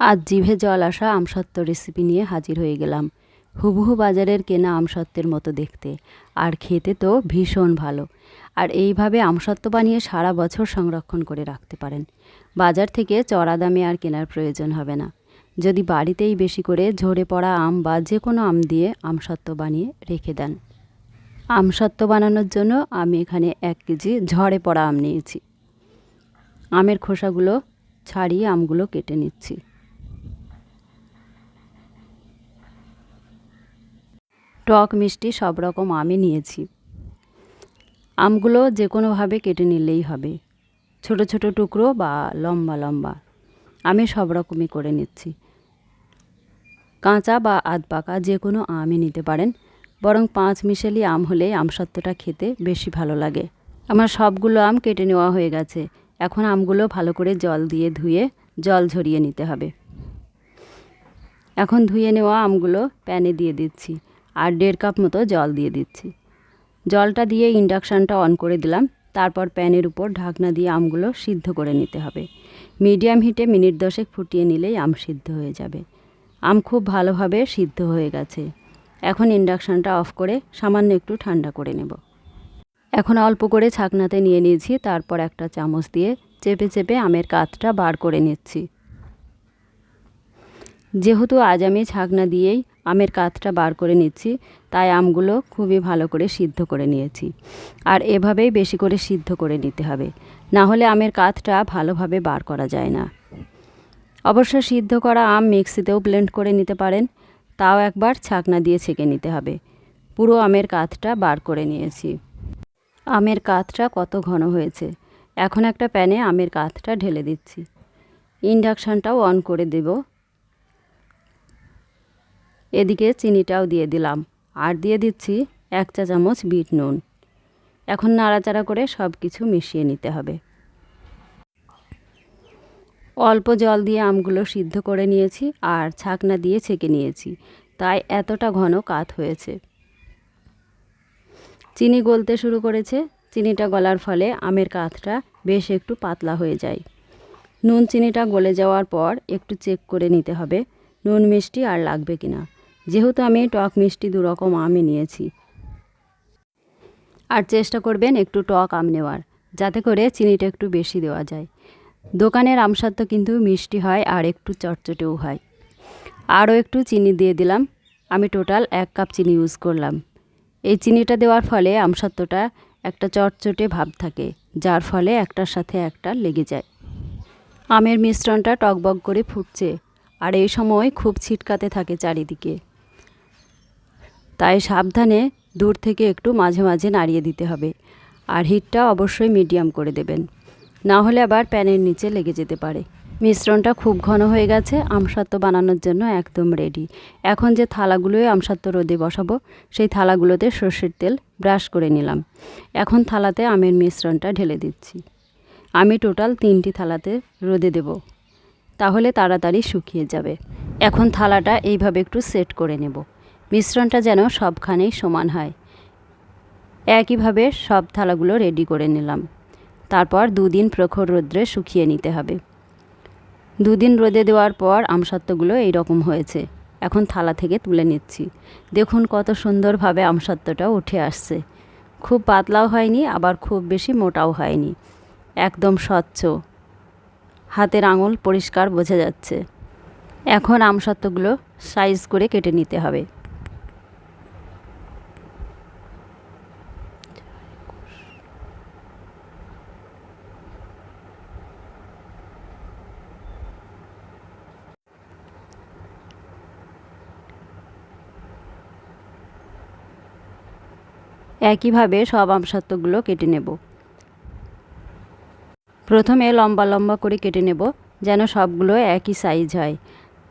আজ জিভে জল আসা আমসত্ত্ব রেসিপি নিয়ে হাজির হয়ে গেলাম। হুবহু বাজারের কেনা আমসত্ত্বের মতো দেখতে। আর খেতে তো ভীষণ ভালো। আর এইভাবে আমসত্ত্ব বানিয়ে সারা বছর সংরক্ষণ করে রাখতে পারেন। বাজার থেকে চড়া দামে আর কেনার প্রয়োজন হবে না। যদি বাড়িতেই বেশি করে ঝরে পড়া আম বা যে কোনো আম দিয়ে আমসত্ত্ব বানিয়ে রেখে দেন। আমসত্ত্ব বানানোর জন্য আমি এখানে এক কেজি ঝরে পড়া আম নিয়েছি। আমের খোসাগুলো ছাড়িয়ে আমগুলো কেটে নিচ্ছি। টক মিষ্টি সব রকম আমই নিয়েছি। আমগুলো যে কোনোভাবে কেটে নিলেই হবে। ছোট ছোট টুকরো বা লম্বা লম্বা। আমি সব রকমই করে নিচ্ছি। কাঁচা বা আধ পাকা যে কোনো আমই নিতে পারেন। বরং পাঁচ মিশালি আম হলে আমসত্ত্বটা খেতে বেশি ভালো লাগে। আমার সবগুলো আম কেটে নেওয়া হয়ে গেছে। এখন আমগুলো ভালো করে জল দিয়ে ধুয়ে জল ঝরিয়ে নিতে হবে। এখন ধুয়ে নেওয়া আমগুলো প্যানে দিয়ে দিচ্ছি। আর দেড় কাপ মতো জল দিয়ে দিচ্ছি। জলটা দিয়ে ইন্ডাকশানটা অন করে দিলাম। তারপর প্যানের উপর ঢাকনা দিয়ে আমগুলো সিদ্ধ করে নিতে হবে। মিডিয়াম হিটে মিনিট দশেক ফুটিয়ে নিলেই আম সিদ্ধ হয়ে যাবে। আম খুব ভালোভাবে সিদ্ধ হয়ে গেছে। এখন ইন্ডাকশানটা অফ করে সামান্য একটু ঠান্ডা করে নেব। এখন অল্প করে ছাকনাতে নিয়ে নিয়েছি। তারপর একটা চামচ দিয়ে চেপে চেপে আমের কাতটা বার করে নিচ্ছি। যেহেতু আজ আমি ছাকনা দিয়েই আমের কাতটা বার করে নিচ্ছি। তাই আমগুলো খুবই ভালো করে সিদ্ধ করে নিয়েছি। আর এভাবেই বেশি করে সিদ্ধ করে নিতে হবে। না হলে আমের কাতটা ভালোভাবে বার করা যায় না। অবশ্য সিদ্ধ করা আম মিক্সিতেও ব্লেন্ড করে নিতে পারেন। তাও একবার ছাকনা দিয়ে ছেঁকে নিতে হবে। পুরো আমের কাতটা বার করে নিয়েছি। আমের কাতটা কত ঘন হয়েছে? এখন একটা প্যানে আমের কাতটা ঢেলে দিচ্ছি। ইন্ডাকশানটাও অন করে দেব। এদিকে চিনিটাও দিয়ে দিলাম। আর দিয়ে দিচ্ছি এক চা চামচ বিট নুন। এখন নাড়াচাড়া করে সব কিছু মিশিয়ে নিতে হবে। অল্প জল দিয়ে আমগুলো সিদ্ধ করে নিয়েছি আর ছাকনা দিয়ে ছেঁকে নিয়েছি। তাই এতটা ঘন কাত হয়েছে। চিনি গলতে শুরু করেছে। চিনিটা গলার ফলে আমের কাতটা বেশ একটু পাতলা হয়ে যায়। নুন চিনিটা গলে যাওয়ার পর একটু চেক করে নিতে হবে। নুন মিষ্টি আর লাগবে কিনা। যেহেতু আমি টক মিষ্টি দুরকম আমই নিয়েছি আর চেষ্টা করবেন একটু টক আম নেওয়ার, যাতে করে চিনিটা একটু বেশি দেওয়া যায়। দোকানের আমসত্ত্ব কিন্তু মিষ্টি হয় আর একটু চটচটেও হয়। আরও একটু চিনি দিয়ে দিলাম। আমি টোটাল এক কাপ চিনি ইউজ করলাম। এই চিনিটা দেওয়ার ফলে আমসত্ত্বটা একটা চটচটে ভাব থাকে, যার ফলে একটার সাথে একটা লেগে যায়। আমের মিশ্রণটা টকবক করে ফুটছে, আর এই সময় খুব ছিটকাতে থাকে চারিদিকে। তাই সাবধানে দূর থেকে একটু মাঝে মাঝে নাড়িয়ে দিতে হবে। আর হিটটা অবশ্যই মিডিয়াম করে দেবেন। না হলে আবার প্যানের নিচে লেগে যেতে পারে। মিশ্রণটা খুব ঘন হয়ে গেছে আমসত্ত্ব বানানোর জন্য একদম রেডি এখন যে থালাগুলোয় আমসত্ত্ব রোদে বসাবো, সেই থালাগুলোতে সর্ষের তেল ব্রাশ করে নিলাম। এখন থালাতে আমের মিশ্রণটা ঢেলে দিচ্ছি। আমি টোটাল তিনটি থালাতে রোদে দেব। তাহলে তাড়াতাড়ি শুকিয়ে যাবে। এখন থালাটা এইভাবে একটু সেট করে নেব। মিশ্রণটা যেন সবখানেই সমান হয়। একইভাবে সব থালাগুলো রেডি করে নিলাম। তারপর দুদিন প্রখর রোদ্রে শুকিয়ে নিতে হবে। দুদিন রোদে দেওয়ার পর আমসত্ত্বগুলো এইরকম হয়েছে। এখন থালা থেকে তুলে নিচ্ছি। দেখুন কত সুন্দরভাবে আমসত্ত্বটা উঠে আসছে। খুব পাতলাও হয়নি, আবার খুব বেশি মোটাও হয়নি। একদম স্বচ্ছ। হাতের আঙুল পরিষ্কার বোঝা যাচ্ছে। এখন আমসত্ত্বগুলো সাইজ করে কেটে নিতে হবে। একইভাবে সব আমসত্ত্বগুলো কেটে নেব। প্রথমে লম্বা লম্বা করে কেটে নেব, যেন সবগুলো একই সাইজ হয়।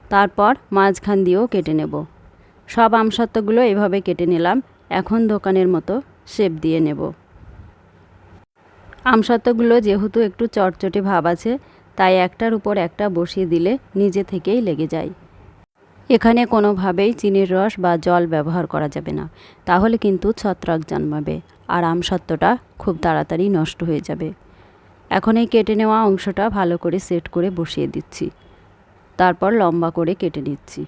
তারপর মাঝখান দিয়েও কেটে নেব। সব আমসত্ত্বগুলো এভাবে কেটে নিলাম, এখন দোকানের মতো শেপ দিয়ে নেব। আমসত্ত্বগুলো যেহেতু একটু চটচটে ভাব আছে, তাই একটার উপর একটা বসিয়ে দিলে নিজে থেকেই লেগে যায়। এখানে কোনোভাবেই চিনির রস বা জল ব্যবহার করা যাবে না। তাহলে কিন্তু ছত্রাক জন্মাবে আর আমসত্ত্বটা খুব তাড়াতাড়ি নষ্ট হয়ে যাবে। এখন এই কেটে নেওয়া অংশটা ভালো করে সেট করে বসিয়ে দিচ্ছি। তারপর লম্বা করে কেটে নিচ্ছি।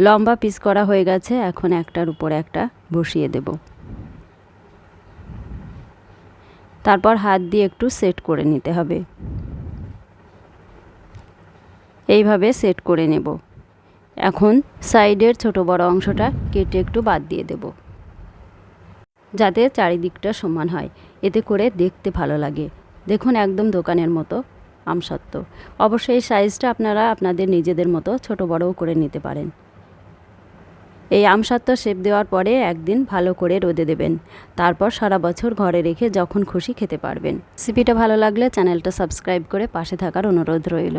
লম্বা পিস করা হয়ে গেছে, এখন একটার উপরে একটা বসিয়ে দেব। তারপর হাত দিয়ে একটু সেট করে নিতে হবে। এইভাবে সেট করে নেব। এখন সাইডের ছোট বড় অংশটা কেটে একটু বাদ দিয়ে দেব, যাতে চারিদিকটা সমান হয়। এতে করে দেখতে ভালো লাগে। দেখুন, একদম দোকানের মতো আমসত্ত্ব। অবশ্যই এই সাইজটা আপনারা আপনাদের নিজেদের মতো ছোট বড়ও করে নিতে পারেন। এই আমসত্ত্ব শেপ দেওয়ার পরে একদিন ভালো করে রোদে দেবেন। তারপর সারা বছর ঘরে রেখে যখন খুশি খেতে পারবেন। রেসিপিটা ভালো লাগলে চ্যানেলটা সাবস্ক্রাইব করে পাশে থাকার অনুরোধ রইল।